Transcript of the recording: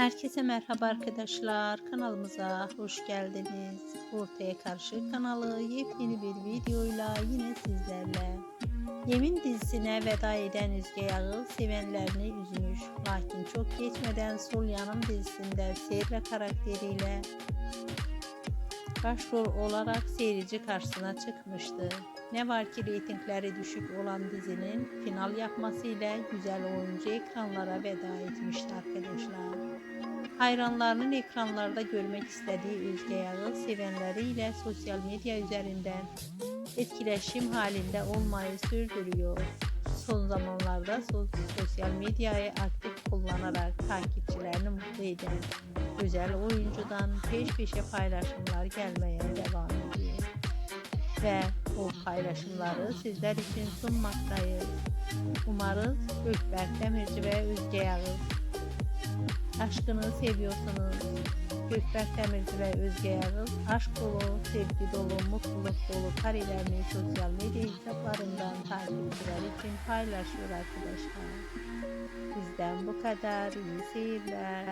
Herkese merhaba arkadaşlar. Kanalımıza hoş geldiniz. Ortaya Karşı kanalı yepyeni bir videoyla yine sizlerle. Yemin dizisine veda eden Üzge Yağıl sevenlerini üzmüş. Lakin çok geçmeden Sol Yanım dizisinde Serra karakteriyle başrol olarak seyirci karşısına çıkmıştı. Ne var ki reytingleri düşük olan dizinin final yapmasıyla güzel oyuncu ekranlara veda etmişti arkadaşlar. Hayranlarının ekranlarda görmek istediği Özge Yağız sevenleriyle sosyal medya üzerinden etkileşim halinde olmayı sürdürüyor. Son zamanlarda so- sosyal medyayı aktif kullanarak takipçilerini mutlu eden güzel oyuncudan peş peşe paylaşımlar gelmeye devam ediyor. Ve o paylaşımları sizler için sunmaktayız. Umarız Gökberk Demirci ve Özge Yağız aşkını seviyorsunuz. Gökberk Demirci ve Özge Yağız aşk dolu, sevgi dolu, mutluluk dolu karelerini sosyal medya hesaplarından takipçiler için paylaşıyor arkadaşlar. Bizden bu kadar. İyi seyirler.